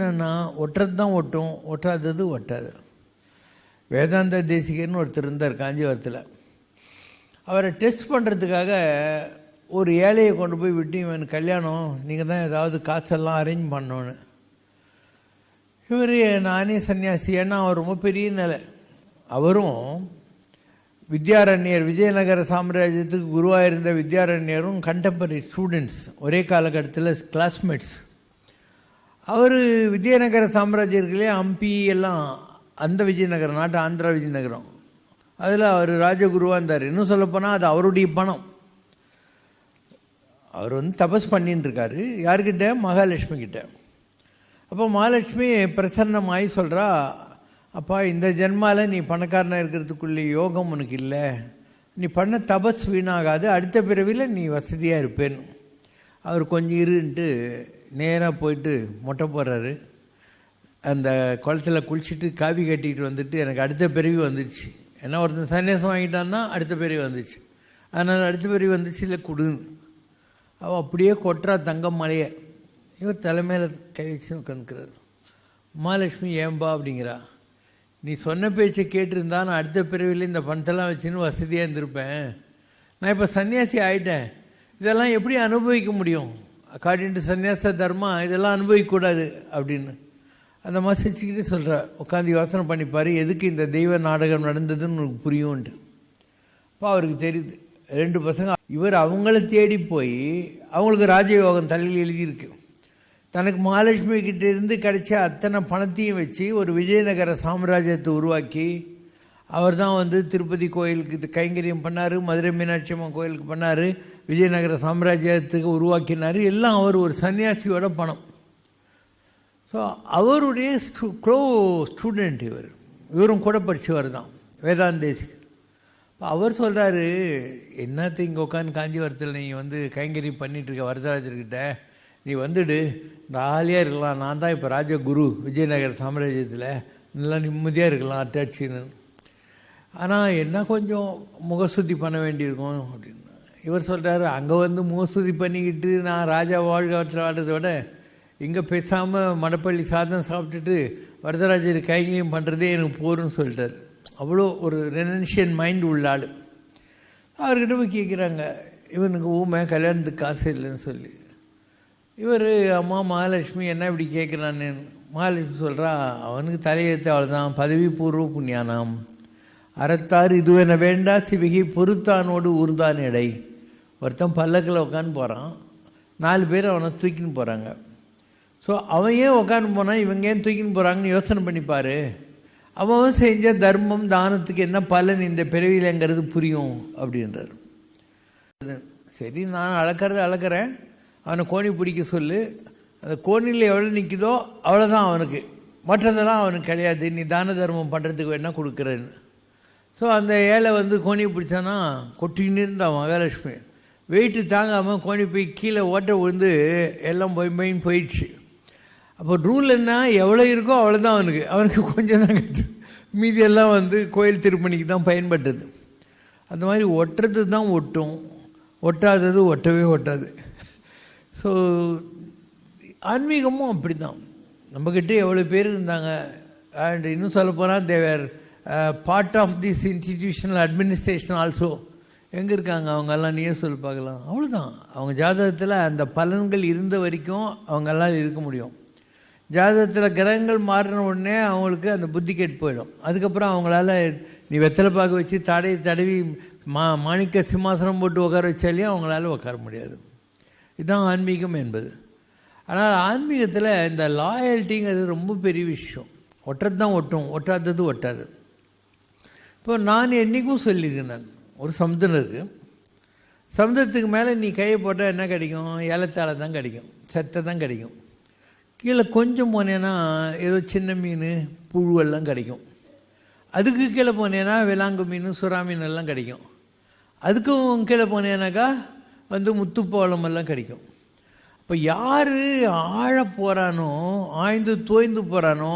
என்னென்னா ஒட்டுறது தான் ஒட்டும் ஒட்டாதது ஒட்டாது. வேதாந்த தேசிகர்னு ஒருத்தர் இருந்தார் காஞ்சிபுரத்தில். அவரை டெஸ்ட் பண்ணுறதுக்காக ஒரு ஏழையை கொண்டு போய் விட்டு இவன் கல்யாணம் நீங்கள் தான் ஏதாவது காசெல்லாம் அரேஞ்ச் பண்ணோன்னு இவர் நானே சன்னியாசி ஏன்னா அவர் ரொம்ப பெரிய நிலை. அவரும் வித்யாரண்யர் விஜயநகர சாம்ராஜ்யத்துக்கு குருவாக இருந்த வித்யாரண்யரும் கண்டெம்பரரி ஸ்டூடெண்ட்ஸ் ஒரே காலகட்டத்தில் கிளாஸ்மேட்ஸ் அவர் விஜயநகர சாம்ராஜ்யர்களே ஹம்பி எல்லாம் அந்த விஜயநகரம் நாட்டு ஆந்திரா விஜயநகரம். அதில் அவர் ராஜகுருவாக இருந்தார். இன்னும் சொல்லப்போனால் அது அவருடைய பணம். அவர் வந்து தபஸ் பண்ணின்னு இருக்காரு யார்கிட்ட? மகாலட்சுமி கிட்ட. அப்போ மகாலட்சுமி பிரசன்னமாகி சொல்கிறா அப்பா இந்த ஜென்மாவில் நீ பணக்காரனாக இருக்கிறதுக்குள்ளே யோகம் உனக்கு இல்லை. நீ பண்ண தபஸ் வீணாகாது. அடுத்த பிறவியில் நீ வசதியாக இருப்பேன்னு அவர் கொஞ்சம் இருன்ட்டு நேராக போயிட்டு மொட்டை போடுறாரு. அந்த குளத்துல குளிச்சுட்டு காவி கட்டிக்கிட்டு வந்துட்டு எனக்கு அடுத்த பிறவி வந்துச்சு ஏன்னா ஒருத்தன் சன்னியாசம் வாங்கிட்டான்னா அடுத்த பிறவி வந்துச்சு அதனால் அடுத்த பிறவி வந்துச்சு இல்லை கொடுன்னு அவள் அப்படியே கொட்டுறா தங்கம் மலையை. இவர் தலைமையில் கை வச்சு உட்காந்துக்கிறார் மகாலட்சுமி ஏம்பா அப்படிங்கிறா. நீ சொன்ன பேச்சை கேட்டிருந்தா நான் அடுத்த பிறவியில் இந்த பணத்தெல்லாம் வச்சுன்னு வசதியாக இருந்திருப்பேன். நான் இப்போ சன்னியாசி ஆகிட்டேன் இதெல்லாம் எப்படி அனுபவிக்க முடியும்? அக்கார்டிங் டு சன்னியாச தர்மா இதெல்லாம் அனுபவிக்கக்கூடாது அப்படின்னு. அந்த மாதிரி சிரிச்சுக்கிட்டே சொல்கிறார் உட்காந்து யோசனை பண்ணிப்பார் எதுக்கு இந்த தெய்வ நாடகம் நடந்ததுன்னு உனக்கு புரியும்ன்ட்டு. அப்போ அவருக்கு தெரியுது ரெண்டு பசங்க இவர் அவங்கள தேடி போய் அவங்களுக்கு ராஜயோகம் தலையில் எழுதியிருக்கு. தனக்கு மகாலட்சுமி கிட்டேருந்து கிடைச்ச அத்தனை பணத்தையும் வச்சு ஒரு விஜயநகர சாம்ராஜ்யத்தை உருவாக்கி அவர் தான் வந்து திருப்பதி கோயிலுக்கு இது கைங்கரியம் பண்ணார் மதுரை மீனாட்சி அம்மன் கோயிலுக்கு பண்ணார் விஜயநகர சாம்ராஜ்யத்துக்கு உருவாக்கினார் எல்லாம் அவர் ஒரு சன்னியாசியோட பணம். ஸோ அவருடைய ஸ்டூ க்ளோ ஸ்டூடெண்ட் இவர். இவரும் கூட படித்தவர் தான் வேதாந்தேசி அவர் சொல்கிறாரு என்னத்தை இங்கே உட்காந்து காஞ்சிபுரத்தில் நீ வந்து கைங்கறி பண்ணிகிட்ருக்க வரதராஜர்கிட்ட நீ வந்துடு ஜாலியாக இருக்கலாம் நான் தான் இப்போ ராஜகுரு விஜயநகர சாம்ராஜ்யத்தில் நல்லா நிம்மதியாக இருக்கலாம் அட்டாட்சின்னு ஆனால் என்ன கொஞ்சம் முகசுத்தி பண்ண வேண்டியிருக்கும் அப்படின்னு. இவர் சொல்கிறாரு அங்கே வந்து முகசுத்தி பண்ணிக்கிட்டு நான் ராஜா வாழ்க்கை வாழ்றதை விட இங்கே பேசாமல் மடப்பள்ளி சாதம் சாப்பிட்டுட்டு வரதராஜர் கைங்கரியம் பண்ணுறதே எனக்கு போரும்னு சொல்லிட்டார் அவ்வளோ ஒரு ரெனன்ஷியன் மைண்ட் உள்ள ஆள். அவர்கிட்ட போய் கேட்குறாங்க இவனுக்கு ஊமை கல்யாணத்துக்கு காசு இல்லைன்னு சொல்லி. இவர் அம்மா மகாலட்சுமி என்ன இப்படி கேட்குறான்னு மகாலட்சுமி சொல்கிறா அவனுக்கு தலையெழுத்து அவ்வளோதான் பதவி பூர்வ புண்ணியானாம். அறத்தார் இதுவென வேண்டா சிவிகை பொறுத்தானோடு ஊர்ந்தான் எடை ஒருத்தன் பல்லக்கில் உட்காந்து போகிறான் நாலு பேர் அவனை தூக்கின்னு போகிறாங்க ஸோ அவன் ஏன் உட்காந்து போனான் இவங்க ஏன் தூக்கின்னு போகிறாங்கன்னு யோசனை பண்ணிப்பார் அவன் செஞ்ச தர்மம் தானத்துக்கு என்ன பலன் இந்த பிறவியிலங்கிறது புரியும் அப்படின்றார். சரி நான் அளக்கிறது அளக்கிறேன். அவனை கோணி பிடிக்க சொல்லு. அந்த கோணியில் எவ்வளோ நிற்குதோ அவ்வளோதான் அவனுக்கு. மற்றதெல்லாம் அவனுக்கு கிடையாது. நீ தான தர்மம் பண்ணுறதுக்கு வேணால் கொடுக்குறேன்னு. ஸோ அந்த ஏழை வந்து கோணியை பிடிச்சானா கொட்டின்னு இருந்தான் மகாலட்சுமி வெயிட்டு தாங்காமல் கோணி போய் கீழே ஓட்ட விழுந்து எல்லாம் போய் மெயின் போயிடுச்சு. அப்போ ரூல் என்ன எவ்வளோ இருக்கோ அவ்வளோதான் அவனுக்கு. அவனுக்கு கொஞ்சம் தான் கிடைச்சது. மீதி எல்லாம் வந்து கோயில் திருப்பணிக்கு தான் பயன்பட்டது. அந்த மாதிரி ஒட்டுறது தான் ஒட்டும். ஒட்டாதது ஒட்டவே ஒட்டாது. ஸோ ஆன்மீகமும் அப்படி தான் நம்மக்கிட்ட எவ்வளோ பேர் இருந்தாங்க அண்ட் இன்னும் சொல்ல போனால் they're part of this institutional administration also எங்கே இருக்காங்க? அவங்கெல்லாம் நீயே சொல்லி பார்க்கலாம். அவ்வளோதான் அவங்க ஜாதகத்தில் அந்த பலன்கள் இருந்த வரைக்கும் அவங்கெல்லாம் இருக்க முடியும். ஜாதகத்தில் கிரகங்கள் மாறின உடனே அவங்களுக்கு அந்த புத்தி கெட்டு போயிடும். அதுக்கப்புறம் அவங்களால நீ வெத்தலை பார்க்க வச்சு தடவி தடவி மா மாணிக்க சிம்மாசனம் போட்டு உட்கார வச்சாலே அவங்களால உட்கார முடியாது. இதுதான் ஆன்மீகம் என்பது. ஆனால் ஆன்மீகத்தில் இந்த லாயல்ட்டிங்கிறது ரொம்ப பெரிய விஷயம். ஒட்டுறது தான் ஒட்டும். ஒட்டாதது ஒட்டாது. இப்போ நான் என்றைக்கும் சொல்லியிருக்கேன் நான் ஒரு சமுத்திரம் இருக்குது சமுத்திரத்துக்கு மேலே நீ கையை போட்டால் என்ன கிடைக்கும்? ஏலத்தாழ தான் கிடைக்கும். செத்தை தான் கிடைக்கும். கீழே கொஞ்சம் போனேன்னா ஏதோ சின்ன மீன் புழுவெல்லாம் கிடைக்கும். அதுக்கு கீழே போனேன்னா விலாங்கு மீன் சுறா மீன் எல்லாம் கிடைக்கும். அதுக்கும் கீழே போனேனாக்கா வந்து முத்துப்போளம் எல்லாம் கிடைக்கும். இப்போ யார் ஆழ போகிறானோ ஆய்ந்து தோய்ந்து போகிறானோ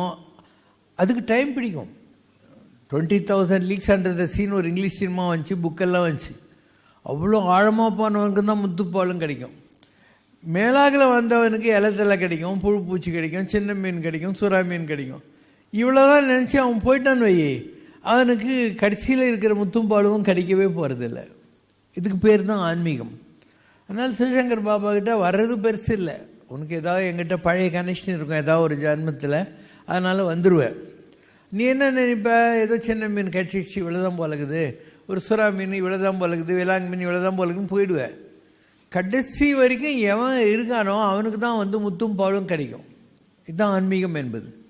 அதுக்கு டைம் பிடிக்கும். Twenty thousand leagues under the sea ஒரு இங்கிலீஷ் சினிமா வந்துச்சு புக்கெல்லாம் வந்துச்சு. அவ்வளோ ஆழமாக போனவனுக்கு தான் முத்துப்பாலும் கிடைக்கும். மேலாகில் வந்தவனுக்கு இலத்தலை கிடைக்கும் புழு பூச்சி கிடைக்கும் சின்ன மீன் கிடைக்கும் சுறா மீன் கிடைக்கும். இவ்வளோதான் நினச்சி அவன் போயிட்டான்னு வையே. அவனுக்கு கடைசியில் இருக்கிற முத்தும் பாலுவும் கிடைக்கவே போகிறதில்ல இதுக்கு பேர் தான் ஆன்மீகம். அதனால் சிவசங்கர் பாபா கிட்ட வர்றது பெருசு இல்லை. உனக்கு ஏதாவது எங்கிட்ட பழைய கனெக்ஷன் இருக்கும் ஏதாவது ஒரு ஜன்மத்தில் அதனால் வந்துடுவேன் நீ என்ன நினைப்ப? ஏதோ சின்ன மீன் கட்சிச்சு இவ்வளோதான் போலக்குது ஒரு சுறா மீன் இவ்வளோதான் போலக்குது விலாங்கு மீன் இவ்வளோதான் போலக்குன்னு போயிடுவேன் கடைசி வரைக்கும் எவன் இருக்கானோ அவனுக்கு தான் வந்து முத்தும் பாலும் கிடைக்கும். இதுதான் ஆன்மீகம் என்பது.